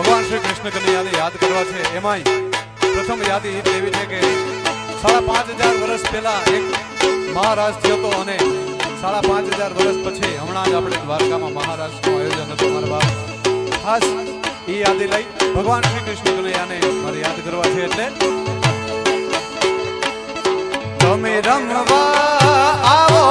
ભગવાન શ્રી કૃષ્ણ કનૈયાને યાદ કરવા છે. એમાંય પ્રથમ યાદ એવી છે કે સાડા પાંચ હજાર વર્ષ પહેલા એક મહારાજ થયો હતો અને સાડા પાંચ હજાર વર્ષ પછી હમણાં જ આપણે દ્વારકામાં મહારાજનું આયોજન હતું. મારા બાપ ખાસ એ યાદી લઈ ભગવાન શ્રી કૃષ્ણ કનૈયાને મારે યાદ કરવા છે એટલે તમે રમવા આવો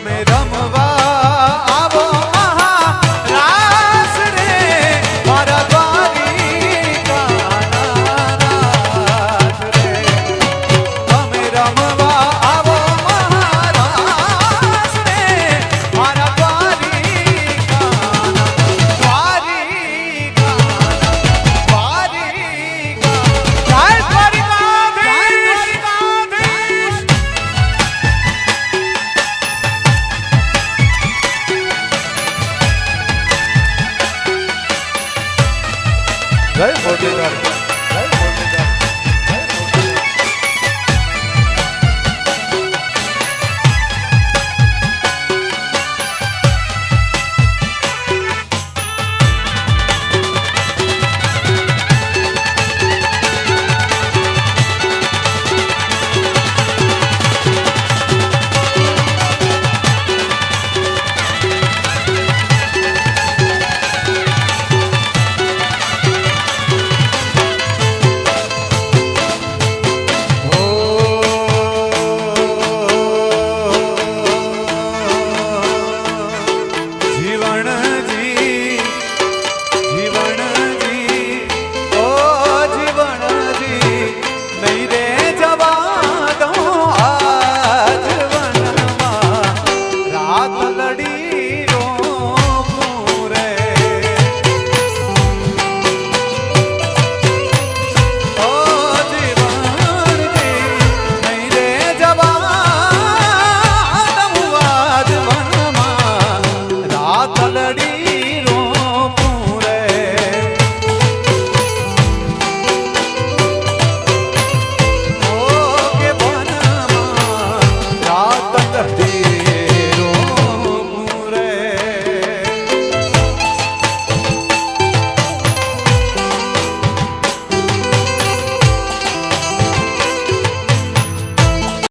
તમે રમવા જય મોટીલાલ